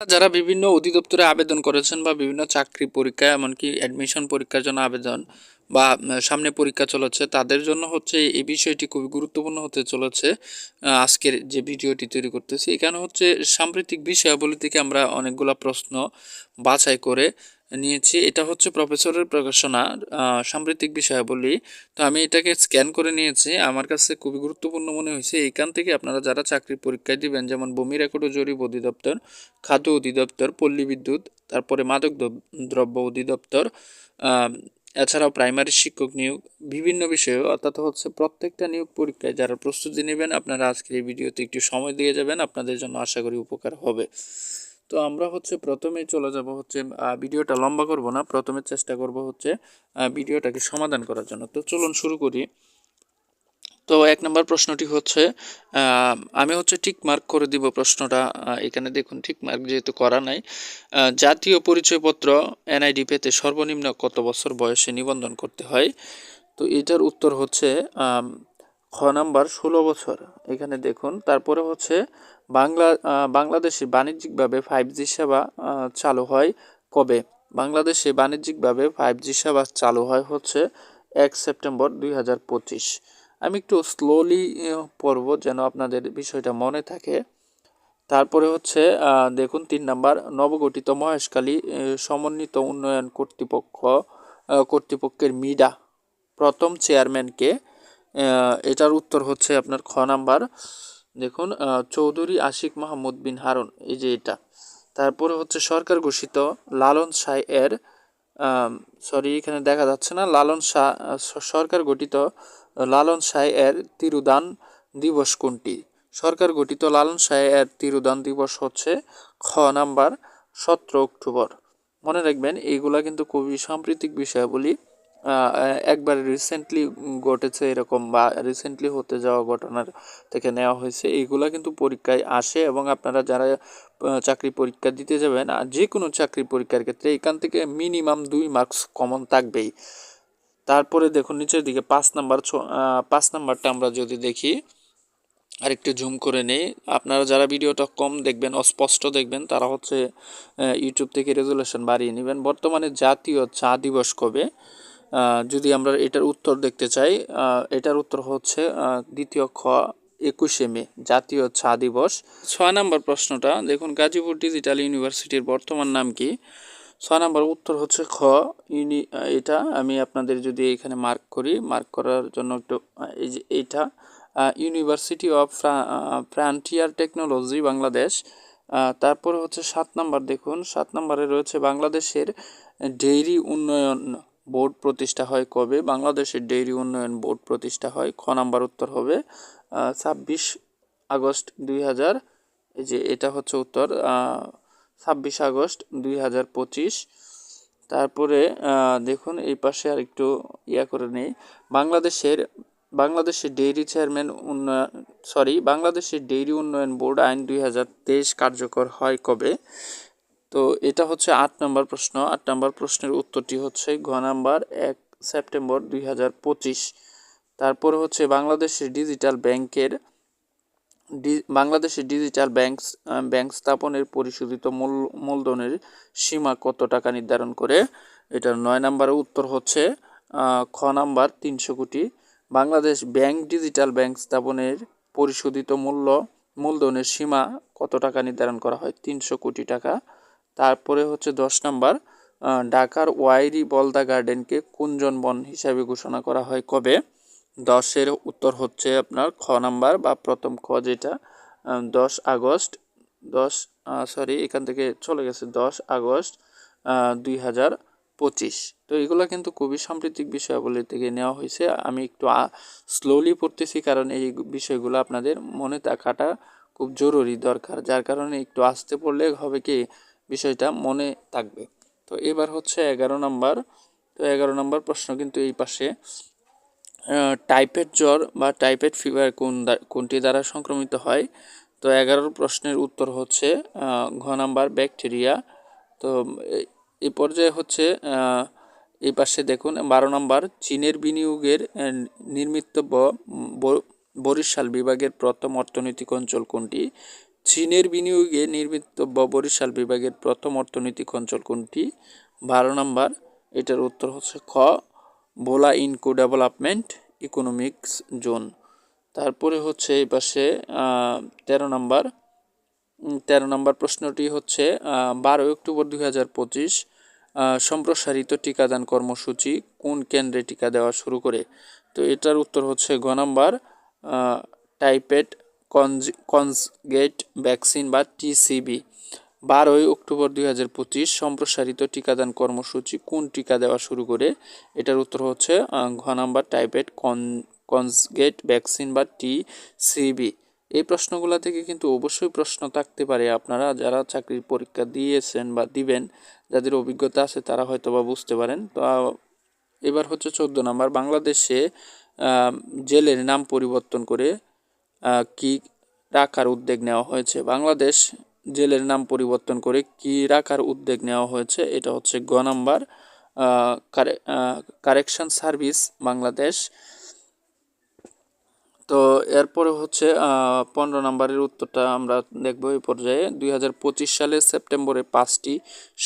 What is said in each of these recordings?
যারা বিভিন্ন অধিদপ্তরে আবেদন করেছেন বা বিভিন্ন চাকরি পরীক্ষা, এমনকি অ্যাডমিশন পরীক্ষার জন্য আবেদন বা সামনে পরীক্ষা চলেছে, তাদের জন্য হচ্ছে এই বিষয়টি খুবই গুরুত্বপূর্ণ হতে চলেছে আজকের যে ভিডিওটি তৈরি করতেছি। এখানে হচ্ছে সাম্প্রতিক বিষয়াবলী থেকে আমরা অনেকগুলো প্রশ্ন বাছাই করে নিয়েছি। এটা হচ্ছে প্রফেসরের প্রকাশনা সাম্প্রতিক বিষয়াবলী। তো আমি এটাকে স্ক্যান করে নিয়েছি। আমার কাছে খুবই গুরুত্বপূর্ণ মনে হয়েছে। এইখান থেকে আপনারা যারা চাকরির পরীক্ষায় দিবেন, যেমন ভূমি রেকর্ড ও জরিপ অধিদপ্তর, খাদ্য অধিদপ্তর, পল্লী বিদ্যুৎ, তারপরে মাদক দ্রব্য অধিদপ্তর এছাড়াও প্রাইমারি শিক্ষক নিয়োগ, বিভিন্ন বিষয়ে অর্থাৎ হচ্ছে প্রত্যেকটা নিয়োগ পরীক্ষায় যারা প্রস্তুতি নেবেন, আপনারা আজকের এই ভিডিওতে একটু সময় দিয়ে যাবেন। আপনাদের জন্য আশা করি উপকার হবে। তো আমরা হচ্ছে প্রথমে চলে যাব হচ্ছে ভিডিওটা লম্বা করব না, প্রথমে চেষ্টা করব হচ্ছে ভিডিওটাকে সমাধান করার জন্য। তো চলুন শুরু করি। তো এক নম্বর প্রশ্নটি হচ্ছে আমি হচ্ছে ঠিক মার্ক করে দিব প্রশ্নটা এখানে দেখুন ঠিক মার্ক যেহেতু করা নাই জাতীয় পরিচয়পত্র এনআইডি পেতে সর্বনিম্ন কত বছর বয়সে নিবন্ধন করতে হয়? তো এটার উত্তর হচ্ছে খ নাম্বার ষোলো বছর। এখানে দেখুন তারপরে হচ্ছে বাংলা বাংলাদেশে বাণিজ্যিকভাবে ফাইভ জি সেবা চালু হয় কবে? বাংলাদেশে বাণিজ্যিকভাবে ফাইভ জি সেবা চালু হয় হচ্ছে এক সেপ্টেম্বর দুই হাজার পঁচিশ। আমি একটু স্লোলি পড়ব যেন আপনাদের বিষয়টা মনে থাকে। তারপরে হচ্ছে দেখুন তিন নাম্বার নবগঠিত মহেশখালী আহ, সমন্বিত উন্নয়ন কর্তৃপক্ষ কর্তৃপক্ষের মিডা প্রথম চেয়ারম্যানকে এটার উত্তর হচ্ছে আপনার খ নাম্বার। দেখুন চৌধুরী আশিক মাহমুদ বিন হারুন, এই যে এটা। তারপরে হচ্ছে সরকার ঘোষিত লালন শাহ এর সরি এখানে দেখা যাচ্ছে না, লালন শাহ সরকার গঠিত লালন শাহ এর তিরুদান দিবস কোনটি? সরকার গঠিত লালন শাহ এর তিরুদান দিবস হচ্ছে খ নাম্বার, সতেরো অক্টোবর। মনে রাখবেন, এইগুলা কিন্তু খুবই সাম্প্রতিক বিষয়াবলী। একবার রিসেন্টলি ঘটেছে এরকম বা রিসেন্টলি হতে যাওয়া ঘটনার থেকে নেওয়া হয়েছে এইগুলা কিন্তু পরীক্ষায় আসে এবং আপনারা যারা চাকরি পরীক্ষা দিতে যাবেন, আর যে কোনো চাকরি পরীক্ষার ক্ষেত্রে এখান থেকে মিনিমাম দুই মার্কস কমন থাকবেই। তারপরে দেখুন, নিচের দিকে পাঁচ নাম্বার ছ- পাঁচ নাম্বারটা আমরা যদি দেখি, আরেকটু জুম করে নেই। আপনারা যারা ভিডিওটা কম দেখবেন, অস্পষ্ট দেখবেন, তারা হচ্ছে ইউটিউব থেকে রেজুলেশন বাড়িয়ে নেবেন। বর্তমানে জাতীয় চা দিবস কবে? যদি আমরা এটার উত্তর দেখতে চাই এটার উত্তর হচ্ছে দ্বিতীয় খ, একুশে মে, জাতীয় চা দিবস। ছয় নম্বর প্রশ্নটা, দেখুন, গাজীপুর ডিজিটাল ইউনিভার্সিটির বর্তমান নাম কি? ছয় নম্বর উত্তর হচ্ছে খ, ইউনি এটা আমি আপনাদের যদি এখানে মার্ক করি মার্ক করার জন্য একটু এই যে এইটা university of frontier technology Bangladesh. তারপরে হচ্ছে সাত নাম্বার, দেখুন, সাত নম্বরে রয়েছে বাংলাদেশের ডেইরি উন্নয়ন বোর্ড প্রতিষ্ঠা হয় কবে? বাংলাদেশের ডেইরি উন্নয়ন বোর্ড প্রতিষ্ঠা হয় খ নাম্বার উত্তর হবে ছাব্বিশ আগস্ট দুই হাজার, এই যে এটা হচ্ছে উত্তর ছাব্বিশ আগস্ট দুই হাজার পঁচিশ। তারপরে দেখুন এই পাশে আর একটু ইয়া করে নেই। বাংলাদেশের বাংলাদেশের ডেইরি চেয়ারম্যান উন্নয়ন সরি বাংলাদেশের ডেইরি উন্নয়ন বোর্ড আইন দুই হাজার তেইশ কার্যকর হয় কবে? তো এটা হচ্ছে আট নম্বর প্রশ্ন। আট নম্বর প্রশ্নের উত্তরটি হচ্ছে ঘ নাম্বার এক সেপ্টেম্বর দুই হাজার পঁচিশ। তারপরে হচ্ছে বাংলাদেশের ডিজিটাল ব্যাংকের বাংলাদেশের ডিজিটাল ব্যাংক ব্যাংক স্থাপনের পরিশোধিত মূল, মূলধনের সীমা কত টাকা নির্ধারণ করে? এটার নয় নম্বরের উত্তর হচ্ছে খ নাম্বার তিনশো কোটি। বাংলাদেশ ব্যাংক ডিজিটাল ব্যাংক স্থাপনের পরিশোধিত মূল্য, মূলধনের সীমা কত টাকা নির্ধারণ করা হয়? তিনশো কোটি টাকা। তারপরে হচ্ছে দশ নাম্বার ঢাকার ওয়াইরি বলদা গার্ডেনকে কুঞ্জন বন হিসাবে ঘোষণা করা হয় কবে? দশের উত্তর হচ্ছে আপনার খ নাম্বার বা প্রথম খ যেটা দশ আগস্ট, দশ সরি এখান থেকে চলে গেছে, দশ আগস্ট দুই হাজার পঁচিশ। তো এগুলো কিন্তু খুবই সাম্প্রতিক বিষয়াবলী থেকে নেওয়া হয়েছে। আমি একটু স্লোলি পড়তেছি কারণ এই বিষয়গুলো আপনাদের মনে থাকাটা খুব জরুরি দরকার। যার কারণে একটু আসতে পড়লে হবে কি বিষয়টা মনে থাকবে। তো এবার হচ্ছে এগারো নাম্বার। তো এগারো নাম্বার প্রশ্ন কিন্তু এই পাশে। টাইপের জ্বর বা টাইপেড ফিভার কোন কোনটি দ্বারা সংক্রমিত হয়? তো এগারোর প্রশ্নের উত্তর হচ্ছে ঘ নাম্বার ব্যাকটেরিয়া। তো এই পর্যায়ে হচ্ছে এই পাশে দেখুন, বারো নম্বর, চীনের বিনিয়োগের নির্মিত বরিশাল বিভাগের প্রথম অর্থনৈতিক অঞ্চল কোনটি? চীনের বিনিয়োগে নির্মিতব্য বরিশাল বিভাগের প্রথম অর্থনৈতিক অঞ্চল কোনটি? বারো নম্বর, এটার উত্তর হচ্ছে খ, ভোলা ইনকো ডেভেলপমেন্ট ইকোনমিক্স জোন। তারপরে হচ্ছে এই পাশে তেরো নম্বর তেরো নম্বর প্রশ্নটি হচ্ছে বারো অক্টোবর দুই হাজার পঁচিশ সম্প্রসারিত টিকাদান কর্মসূচি কোন কেন্দ্রে টিকা দেওয়া শুরু করে? তো এটার উত্তর হচ্ছে গ নাম্বার টাইপেড কনজগেট ভ্যাকসিন বা টিসিবি বারোই অক্টোবর দুই হাজার পঁচিশ সম্প্রসারিত টিকাদান কর্মসূচি কোন টিকা দেওয়া শুরু করে? এটার উত্তর হচ্ছে ঘ নাম্বার টাইপেড কন, কনজগেট ভ্যাকসিন বা টিসিবি এই প্রশ্নগুলো থেকে কিন্তু অবশ্যই প্রশ্ন থাকতে পারে আপনারা, যারা চাকরির পরীক্ষা দিয়েছেন বা দিবেন, যাদের অভিজ্ঞতা আছে তারা হয়তো বা বুঝতে পারেন। তো এবার হচ্ছে চোদ্দ নাম্বার, বাংলাদেশে জেলের নাম পরিবর্তন করে কি রাখার উদ্যোগ নেওয়া হয়েছে? বাংলাদেশ জেলের নাম পরিবর্তন করে কি রাখার উদ্যোগ নেওয়া হয়েছে? এটা হচ্ছে গ নাম্বার কারেকশন সার্ভিস বাংলাদেশ। তো এরপরে হচ্ছে পনেরো নম্বরের উত্তরটা আমরা দেখব এই পর্যায়ে। দুই সালের সেপ্টেম্বরে পাঁচটি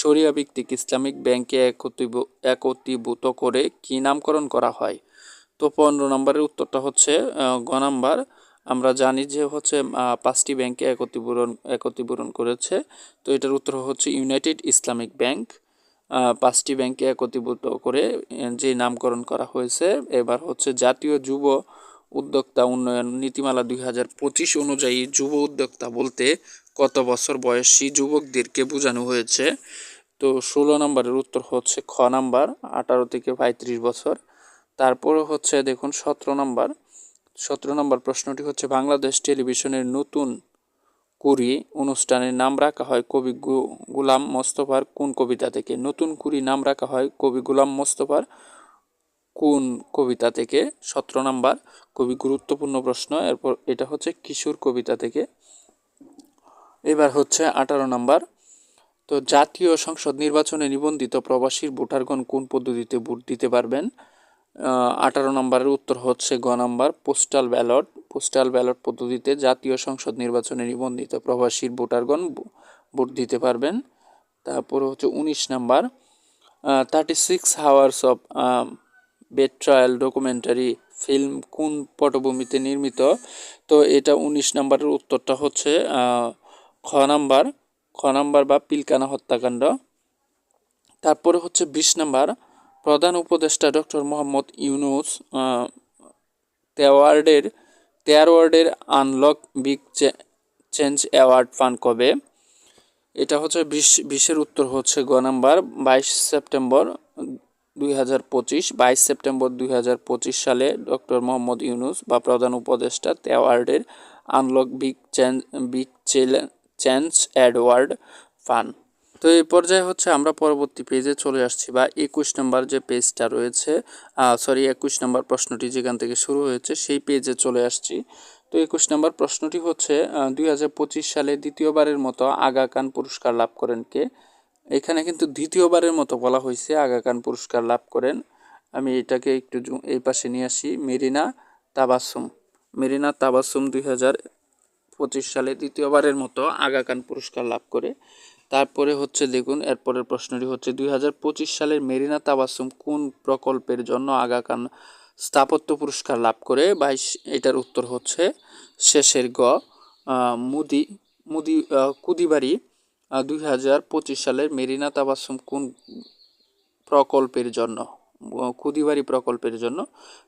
শরিয়া ভিত্তিক ইসলামিক ব্যাংকে একত্রিভ একত্রীভূত করে কি নামকরণ করা হয়? তো পনেরো নম্বরের উত্তরটা হচ্ছে গ নাম্বার আমরা জানি যে হচ্ছে পাঁচটি ব্যাংকে একত্রীভূরণ একত্রীভূরণ করেছে। তো এটার উত্তর হচ্ছে ইউনাইটেড ইসলামিক ব্যাংক। পাঁচটি ব্যাংকে একত্রীভূত করে যে নামকরণ করা হয়েছে, এবার হচ্ছে জাতীয় যুব উদ্যোক্তা উন্নয়ন নীতিমালা দুই হাজার পঁচিশ অনুযায়ী যুব উদ্যোক্তা বলতে কত বছর বয়সী যুবকদেরকে বোঝানো হয়েছে। তো ষোলো নম্বরের উত্তর হচ্ছে খ নাম্বার, আঠারো থেকে পঁয়ত্রিশ বছর। তারপরে হচ্ছে দেখুন, সতেরো নম্বর সতেরো নম্বর প্রশ্নটি হচ্ছে, বাংলাদেশ টেলিভিশনের নতুন কুড়ি অনুষ্ঠানের নাম রাখা হয় কবি গুলাম মোস্তফার কোন কবিতা থেকে? নতুন কুড়ি নাম রাখা হয় কবি গুলাম মোস্তফার কোন কবিতা থেকে? সতেরো নাম্বার, খুবই গুরুত্বপূর্ণ প্রশ্ন। এরপর এটা হচ্ছে, কিশোর কবিতা থেকে। এবার হচ্ছে, আঠারো নাম্বার, তো জাতীয় সংসদ নির্বাচনে নিবন্ধিত প্রবাসীর ভোটারগণ কোন পদ্ধতিতে ভোট দিতে পারবেন? আঠারো নম্বরের উত্তর হচ্ছে গ number postal ballot postal ballot পদ্ধতিতে জাতীয় সংসদ নির্বাচনে নিবন্ধিত প্রবাসীর ভোটারগণ ভোট দিতে পারবেন। তারপর হচ্ছে উনিশ number thirty six hours of bed trial documentary film কোন পটভূমিতে নির্মিত? তো এটা উনিশ নাম্বারের উত্তরটা হচ্ছে খ নাম্বার খ নাম্বার বা পিলকানা হত্যাকাণ্ড। তারপরে হচ্ছে বিশ নাম্বার প্রধান উপদেষ্টা ডক্টর মোহাম্মদ ইউনুস তেওয়ার্ডের তেওয়ার্ডের আনলক বিগ চেঞ্জ অ্যাওয়ার্ড পান কবে? এটা হচ্ছে বিশ, বিশের উত্তর হচ্ছে গ নাম্বার, বাইশ সেপ্টেম্বর দুই হাজার পঁচিশ, বাইশ সেপ্টেম্বর দুই হাজার পঁচিশ সালে ডক্টর মোহাম্মদ ইউনুস বা প্রধান উপদেষ্টা তেওয়ার্ডের unlock big change big change award পান। তো এই পর্যায়ে হচ্ছে আমরা পরবর্তী পেজে চলে আসছি বা একুশ নম্বর যে পেজটা রয়েছে সরি একুশ নম্বর প্রশ্নটি যেখান থেকে শুরু হয়েছে সেই পেজে চলে আসছি। তো একুশ নম্বর প্রশ্নটি হচ্ছে দুই হাজার পঁচিশ সালে দ্বিতীয়বারের মতো আগা খান পুরস্কার লাভ করেন কে? এখানে কিন্তু দ্বিতীয়বারের মতো বলা হয়েছে আগা খান পুরস্কার লাভ করেন। আমি এটাকে একটু এই পাশে নিয়ে আসি, মেরিনা তাবাসুম। মেরিনা তাবাসুম দুই হাজার পঁচিশ সালে দ্বিতীয়বারের মতো আগা খান পুরস্কার লাভ করে। তারপরে হচ্ছে দেখুন, এরপরের প্রশ্নটি হচ্ছে, দুই হাজার পঁচিশ সালের মেরিনা তাবাসুম কোন প্রকল্পের জন্য আগাকান স্থাপত্য পুরস্কার লাভ করে? বাইশ, এটার উত্তর হচ্ছে শেষের গ মুদি মুদি কুদিবাড়ি। দুই হাজার পঁচিশ সালের মেরিনা তাবাসুম কোন প্রকল্পের জন্য খুদিবাড়ি প্রকল্পের জন্য।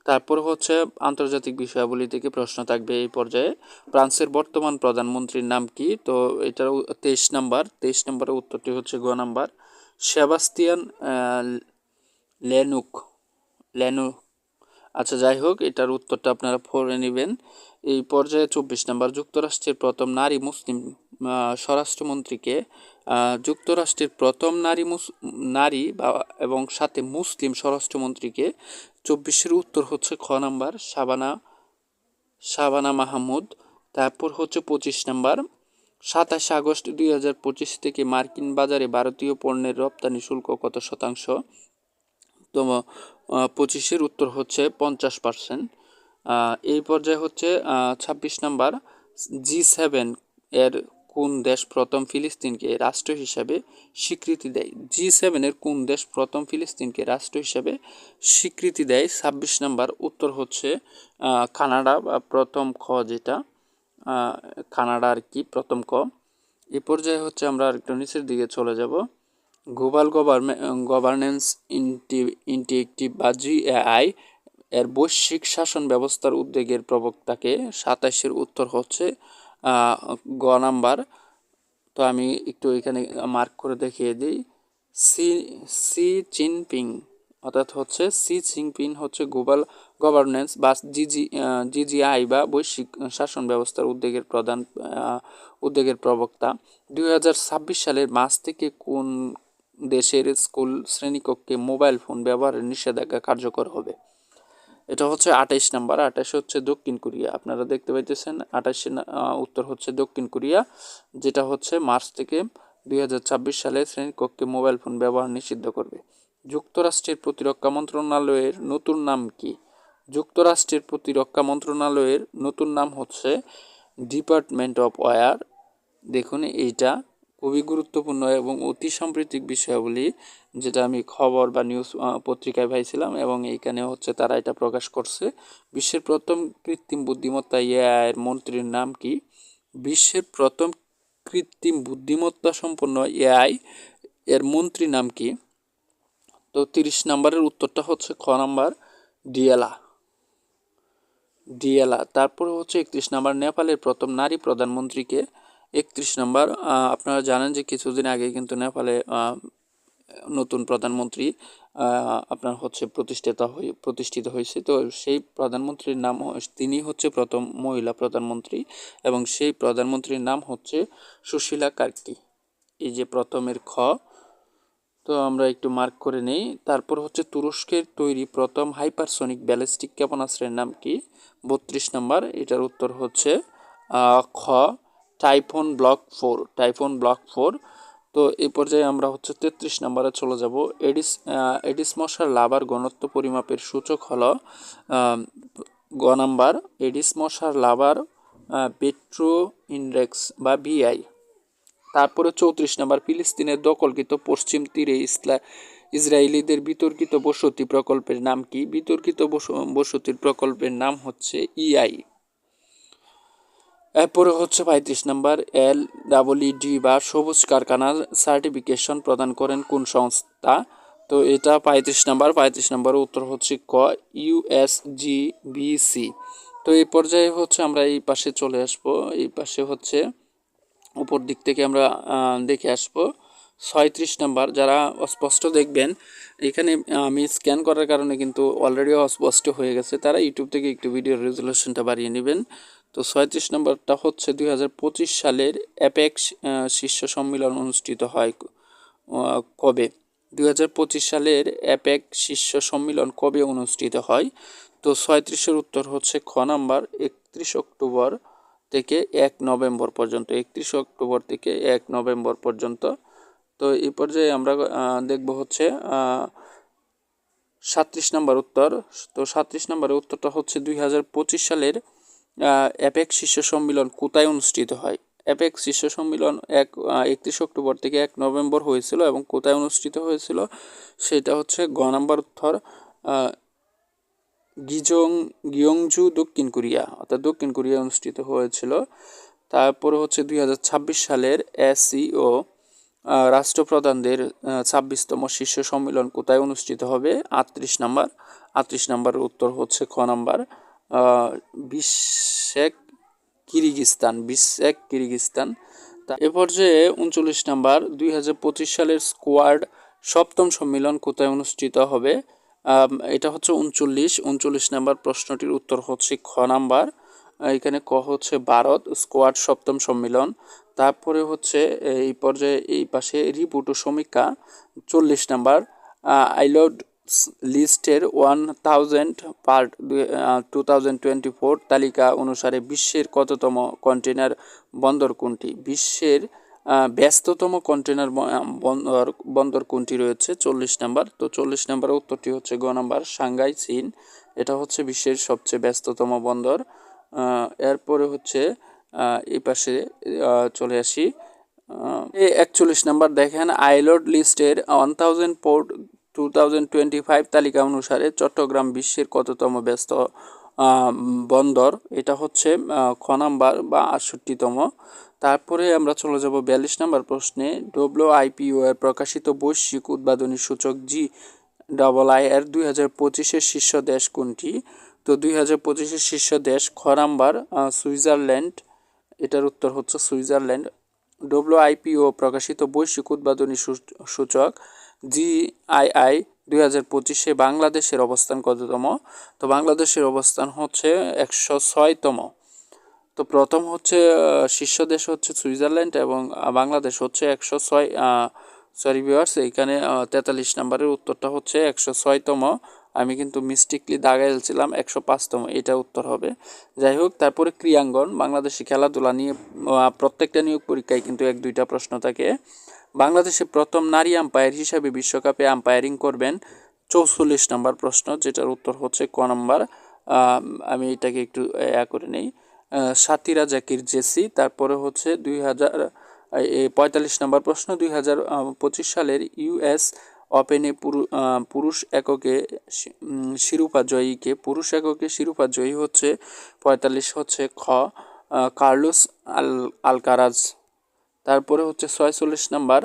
তারপর হচ্ছে আন্তর্জাতিক বিষয়াবলী থেকে প্রশ্ন থাকবে এই পর্যায়ে। ফ্রান্সের বর্তমান প্রধানমন্ত্রীর নাম কি? তো এটার তেইশ নাম্বার। তেইশ নাম্বারের উত্তরটি হচ্ছে গ নাম্বার। সেবাস্তিয়ান লেনুক লেনুক লেনু আচ্ছা যাই হোক, এটার উত্তরটা আপনারা পড়ে নেবেন। এই পর্যায়ে চব্বিশ নম্বর যুক্তরাষ্ট্রের প্রথম নারী মুসলিম স্বরাষ্ট্রমন্ত্রীকে যুক্তরাষ্ট্রের প্রথম নারী মুস, নারী বা, এবং সাথে মুসলিম স্বরাষ্ট্রমন্ত্রীকে চব্বিশের উত্তর হচ্ছে খ নাম্বার, শাবানা শাবানা মাহমুদ। তারপর হচ্ছে পঁচিশ নাম্বার, সাতাশে আগস্ট দুই হাজার পঁচিশ থেকে মার্কিন বাজারে ভারতীয় পণ্যের রপ্তানি শুল্ক কত শতাংশ? তো পঁচিশের উত্তর হচ্ছে পঞ্চাশ পার্সেন্ট এই পর্যায়ে হচ্ছে ছাব্বিশ নাম্বার, জি সেভেন এর কোন দেশ প্রথম ফিলিস্তিনকে রাষ্ট্র হিসাবে স্বীকৃতি দেয়? জি সেভেনের কোন দেশ প্রথম ফিলিস্তিনকে রাষ্ট্র হিসাবে স্বীকৃতি দেয়? ছাব্বিশ নম্বর উত্তর হচ্ছে কানাডা, বা প্রথম খ যেটা কানাডা আর কি, প্রথম ক। এ পর্যায়ে হচ্ছে আমরা একটু নিচের দিকে চলে যাব। গ্লোবাল গভর্নেন্স ইন্টিএক্টিভ বা জিএআই এর বৈশ্বিক শাসন ব্যবস্থার উদ্যোগের প্রবক্তাকে সাতাশের উত্তর হচ্ছে গ নাম্বার। তো আমি একটু এখানে মার্ক করে দেখিয়ে দিই। সি সি জিনপিং অর্থাৎ হচ্ছে সি জিনপিং হচ্ছে গ্লোবাল গভর্নেন্স বা জিজি জিজিআই বা বৈশ্বিক শাসন ব্যবস্থার উদ্যোগের প্রধান উদ্যোগের প্রবক্তা। দুই হাজার ছাব্বিশ সালের মাস থেকে কোন দেশের স্কুল শ্রেণীকক্ষে মোবাইল ফোন ব্যবহারের নিষেধাজ্ঞা কার্যকর হবে। এটা হচ্ছে আঠাইশ নাম্বার আঠাশ হচ্ছে দক্ষিণ কোরিয়া। আপনারা দেখতে পাইতেছেন আঠাশে উত্তর হচ্ছে দক্ষিণ কোরিয়া, যেটা হচ্ছে মার্চ থেকে দুই হাজার ছাব্বিশ সালে শ্রেণীকক্ষে মোবাইল ফোন ব্যবহার নিষিদ্ধ করবে। যুক্তরাষ্ট্রের প্রতিরক্ষা মন্ত্রণালয়ের নতুন নাম কি? যুক্তরাষ্ট্রের প্রতিরক্ষা মন্ত্রণালয়ের নতুন নাম হচ্ছে ডিপার্টমেন্ট অফ ওয়ার। দেখুন, এইটা খুবই গুরুত্বপূর্ণ এবং অতি সাম্প্রতিক বিষয়াবলী, যেটা আমি খবর বা নিউজ পত্রিকায় পাইছিলাম এবং এইখানে হচ্ছে তারা এটা প্রকাশ করছে। বিশ্বের প্রথম কৃত্রিম বুদ্ধিমত্তা এআই এর মন্ত্রীর নাম কি? বিশ্বের প্রথম কৃত্রিম বুদ্ধিমত্তা সম্পন্ন এআই এর মন্ত্রী নাম কি? তো তিরিশ নম্বরের উত্তরটা হচ্ছে খ নাম্বার ডিএলা ডিএলা তারপরে হচ্ছে একত্রিশ নাম্বার, নেপালের প্রথম নারী প্রধানমন্ত্রীকে একত্রিশ নম্বর আপনারা জানেন যে কিছুদিন আগে কিন্তু নেপালে নতুন প্রধানমন্ত্রী আপনার হচ্ছে প্রতিষ্ঠিত হয়ে প্রতিষ্ঠিত হয়েছে। তো সেই প্রধানমন্ত্রীর নাম তিনি হচ্ছে প্রথম মহিলা প্রধানমন্ত্রী এবং সেই প্রধানমন্ত্রীর নাম হচ্ছে সুশীলা কার্কি। এই যে প্রথমের খ, তো আমরা একটু মার্ক করে নেই। তারপর হচ্ছে তুরস্কের তৈরি প্রথম হাইপারসনিক ব্যালিস্টিক ক্ষেপণাস্ত্রের নাম কি? বত্রিশ নম্বর, এটার উত্তর হচ্ছে খ typhoon block four typhoon block four তো এই পর্যায়ে আমরা হচ্ছে তেত্রিশ নম্বরে চলে যাব। এডিস এডিস মশার লাভার ঘনত্ব পরিমাপের সূচক হলো গ নাম্বার এডিস মশার লাভার পেট্রো ইন্ডেক্স বা বিআই তারপরে চৌত্রিশ নম্বর, ফিলিস্তিনের দখলকৃত পশ্চিম তীরে ইসলা, ইসরায়েলিদের বিতর্কিত বসতি প্রকল্পের নাম কি? বিতর্কিত বস- বসতির প্রকল্পের নাম হচ্ছে ইআই এরপরে হচ্ছে পঁয়ত্রিশ নম্বর, এল ডি বা সবুজ কারখানার সার্টিফিকেশন প্রদান করেন কোন সংস্থা? তো এটা পঁয়ত্রিশ নম্বর পঁয়ত্রিশ নম্বর উত্তর হচ্ছে ক ইউএসজিবিসি তো এই পর্যায়ে হচ্ছে আমরা এই পাশে চলে আসব, এই পাশে হচ্ছে উপর দিক থেকে আমরা দেখে আসব। ছয়ত্রিশ নাম্বার, যারা অস্পষ্ট দেখবেন, এখানে আমি স্ক্যান করার কারণে কিন্তু অলরেডি অস্পষ্ট হয়ে গেছে, তারা ইউটিউব থেকে একটু ভিডিওর রেজলিউশনটা বাড়িয়ে নেবেন। তো ছয়ত্রিশ নম্বরটা হচ্ছে দুই হাজার পঁচিশ সালের অ্যাপেক্স শীর্ষ সম্মেলন অনুষ্ঠিত হয় কবে? দু হাজার পঁচিশ সালের অ্যাপেক শীর্ষ সম্মেলন কবে অনুষ্ঠিত হয়? তো ছয়ত্রিশের উত্তর হচ্ছে খ নাম্বার, একত্রিশ অক্টোবর থেকে এক নভেম্বর পর্যন্ত, একত্রিশ অক্টোবর থেকে এক নভেম্বর পর্যন্ত। তো এই পর্যায়ে আমরা দেখব হচ্ছে সাতত্রিশ নম্বর উত্তর। তো সাতত্রিশ নম্বরের উত্তরটা হচ্ছে দুই হাজার পঁচিশ সালের অ্যাপেক শীর্ষ সম্মেলন কোথায় অনুষ্ঠিত হয়? অ্যাপেক শীর্ষ সম্মেলন এক একত্রিশ অক্টোবর থেকে এক নভেম্বর হয়েছিল এবং কোথায় অনুষ্ঠিত হয়েছিল? সেটা হচ্ছে গ নাম্বার উত্তর গিজং গিয়ংজু দক্ষিণ কোরিয়া। অর্থাৎ দক্ষিণ কোরিয়া অনুষ্ঠিত হয়েছিল। তারপরে হচ্ছে দুই হাজার ছাব্বিশ সালের এসিও রাষ্ট্রপ্রধানদের ছাব্বিশতম শীর্ষ সম্মেলন কোথায় অনুষ্ঠিত হবে? আটত্রিশ নাম্বার। আটত্রিশ নাম্বারের উত্তর হচ্ছে খ নাম্বার। বিশেক কিরগিস্তান, বিশেক তা এ পর্যায়ে উনচল্লিশ নাম্বার, দুই হাজার পঁচিশ সালের স্কোয়াড সপ্তম সম্মেলন কোথায় অনুষ্ঠিত হবে? এটা হচ্ছে উনচল্লিশ। উনচল্লিশ নাম্বার প্রশ্নটির উত্তর হচ্ছে খ নাম্বার। এখানে ক হচ্ছে ভারত, স্কোয়াড সপ্তম সম্মেলন। তারপরে হচ্ছে এই পর্যায়ে এই পাশে রিপোর্ট ও সমীক্ষা, চল্লিশ নাম্বার। আইলড লিস্টের one thousand part two thousand twenty তালিকা অনুসারে বিশ্বের কততম কন্টেনার বন্দর কোনটি? বিশ্বের ব্যস্ততম কন্টেনার বন্দর বন্দর কোনটি রয়েছে? চল্লিশ নাম্বার। তো চল্লিশ নাম্বার উত্তরটি হচ্ছে গ নাম্বার সাংঘাই চীন এটা হচ্ছে বিশ্বের সবচেয়ে ব্যস্ততম বন্দর। এরপরে হচ্ছে এই পাশে চলে আসি। একচল্লিশ নাম্বার দেখেন, আইলড লিস্টের ওয়ান থাউজেন্ড পোর্ট টু তালিকা অনুসারে চট্টগ্রাম বিশ্বের কততম ব্যস্ত বন্দর? এটা হচ্ছে খ নাম্বার বা আটষট্টিতম। তারপরে আমরা চলে যাব বিয়াল্লিশ নাম্বার প্রশ্নে। ডব্লিউ আইপিও এর প্রকাশিত বৈশ্বিক উৎপাদনী সূচক জি ডবল আই এর দুই হাজার পঁচিশের শীর্ষ দেশ কোনটি? তো দুই হাজার পঁচিশের শীর্ষ দেশ খ নাম্বার সুইজারল্যান্ড। এটার উত্তর হচ্ছে সুইজারল্যান্ড। ডব্লিউআইপিও প্রকাশিত বৈশ্বিক উৎপাদনী সূচ- সূচক জিআইআই দুই হাজার পঁচিশে বাংলাদেশের অবস্থান কততম? তো বাংলাদেশের অবস্থান হচ্ছে একশো ছয়তম। তো প্রথম হচ্ছে শীর্ষ দেশ হচ্ছে সুইজারল্যান্ড এবং বাংলাদেশ হচ্ছে একশো ছয় সরি ভিউয়ার্স এইখানে তেতাল্লিশ নম্বরের উত্তরটা হচ্ছে একশো ছয়তম। আমি কিন্তু মিস্টেকলি দাগাইছিলাম একশো পাঁচতম। এটা উত্তর হবে। যাই হোক, তারপরে ক্রিয়াঙ্গন বাংলাদেশি খেলাধুলা নিয়ে প্রত্যেকটা নিয়োগ পরীক্ষায় কিন্তু এক দুইটা প্রশ্ন থাকে। বাংলাদেশে প্রথম নারী আম্পায়ার হিসাবে বিশ্বকাপে আম্পায়ারিং করবেন চৌচল্লিশ নম্বর প্রশ্ন, যেটার উত্তর হচ্ছে ক নম্বর। আমি এটাকে একটু ইয়া করে নেই। সাতিরা জাকির, জেসি। তারপরে হচ্ছে দুই হাজার পঁয়তাল্লিশ নম্বর প্রশ্ন, দুই হাজার পঁচিশ সালের ইউএস ওপেনে পুরু- পুরুষ এককে শিরোপা জয়ীকে, পুরুষ এককে শিরোপা জয়ী হচ্ছে পঁয়তাল্লিশ হচ্ছে খ কার্লোস আল, আলকারাজ। তারপরে হচ্ছে ছয়চল্লিশ নাম্বার,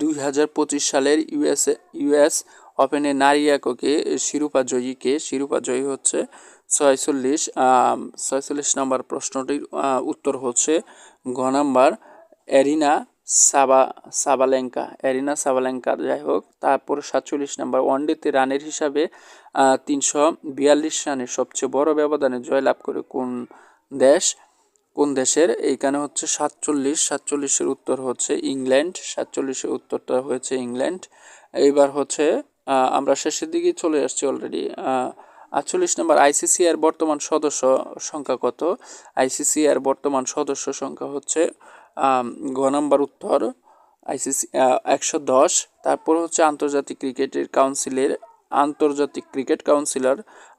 দুই হাজার পঁচিশ সালের ইউএস ইউএস ওপেনে নারী এককে, শিরোপা জয়ীকে, শিরোপা জয়ী হচ্ছে ছয়চল্লিশ ছয়চল্লিশ নাম্বার প্রশ্নটির উত্তর হচ্ছে ঘ number, Aryna Saba, Sabalenka, Aryna Sabalenka, যাই হোক, তারপর সাতচল্লিশ নাম্বার, ওয়ানডেতে রানের হিসাবে তিনশো বিয়াল্লিশ রানের সবচেয়ে বড় ব্যবধানে জয়লাভ করে কোন দেশ? কোন দেশের? এইখানে হচ্ছে সাতচল্লিশ, সাতচল্লিশের উত্তর হচ্ছে ইংল্যান্ড, সাতচল্লিশের উত্তরটা হয়েছে ইংল্যান্ড। এইবার হচ্ছে আমরা শেষের দিকে চলে আসছি অলরেডি আটচল্লিশ নম্বর আইসিসি এর বর্তমান সদস্য সংখ্যা কত? আইসিসি এর বর্তমান সদস্য সংখ্যা হচ্ছে ঘ নম্বর উত্তর আইসিসি একশো দশ। তারপর হচ্ছে আন্তর্জাতিক ক্রিকেটের কাউন্সিলের, আন্তর্জাতিক ক্রিকেট কাউন্সিলর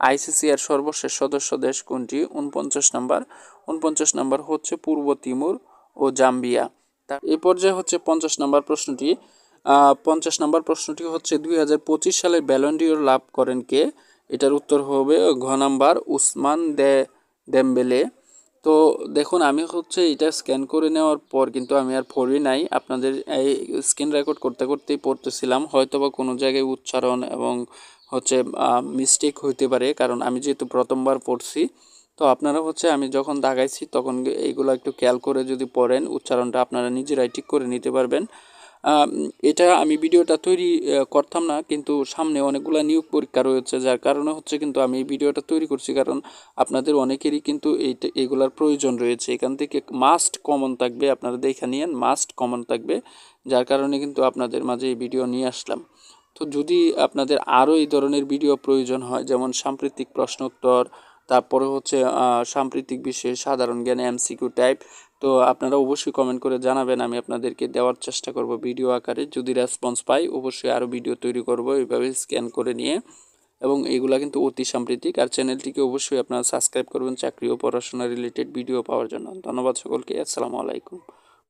আইসিসি এর সর্বশেষ সদস্য দেশ কোনটি? উনপঞ্চাশ নম্বর উনপঞ্চাশ নম্বর হচ্ছে পূর্ব তিমুর ও জাম্বিয়া। তার এই পর্যায়ে হচ্ছে পঞ্চাশ নম্বর প্রশ্নটি। পঞ্চাশ নম্বর প্রশ্নটি হচ্ছে, দুই হাজার পঁচিশ সালে ব্যালন্ডিওর লাভ করেন কে? এটার উত্তর হবে ঘ নাম্বার উসমান দে ডেম্বেলে তো দেখুন, আমি হচ্ছে এটা স্ক্যান করে নেওয়ার পর কিন্তু আমি আর পড়ি নাই। আপনাদের এই স্ক্রিন রেকর্ড করতে করতেই পড়তেছিলাম। হয়তো বা কোনো জায়গায় উচ্চারণ এবং হচ্ছে মিস্টেক হইতে পারে। কারণ আমি যেহেতু প্রথমবার পড়ছি তো আপনারা হচ্ছে আমি যখন দাগাইছি তখন এইগুলো একটু খেয়াল করে যদি পড়েন, উচ্চারণটা আপনারা নিজেরাই ঠিক করে নিতে পারবেন। এটা আমি ভিডিওটা তৈরি করতাম না, কিন্তু সামনে অনেকগুলো নিয়োগ পরীক্ষা রয়েছে, যার কারণে হচ্ছে কিন্তু আমি এই ভিডিওটা তৈরি করছি, কারণ আপনাদের অনেকেরই কিন্তু এইটা এগুলার প্রয়োজন রয়েছে। এখান থেকে মাস্ট কমন থাকবে, আপনারা দেখে নিয়েন মাস্ট কমন থাকবে, যার কারণে কিন্তু আপনাদের মাঝে এই ভিডিও নিয়ে আসলাম। তো যদি আপনাদের আরও এই ধরনের ভিডিও প্রয়োজন হয়, যেমন সাম্প্রতিক প্রশ্নোত্তর তারপরে হচ্ছে সাম্প্রতিক বিষয়ে সাধারণ জ্ঞান এমসিকিউ টাইপ তো আপনারা অবশ্যই কমেন্ট করে জানাবেন, আমি আপনাদেরকে দেওয়ার চেষ্টা করব ভিডিও আকারে। যদি রেসপন্স পাই, অবশ্যই আরও ভিডিও তৈরি করব, এইভাবে স্ক্যান করে নিয়ে। এবং এগুলা কিন্তু অতি সাম্প্রতিক, আর চ্যানেলটিকে অবশ্যই আপনারা সাবস্ক্রাইব করবেন চাকরি ও পড়াশোনা রিলেটেড ভিডিও পাওয়ার জন্য। ধন্যবাদ সকলকে, আসসালামু আলাইকুম।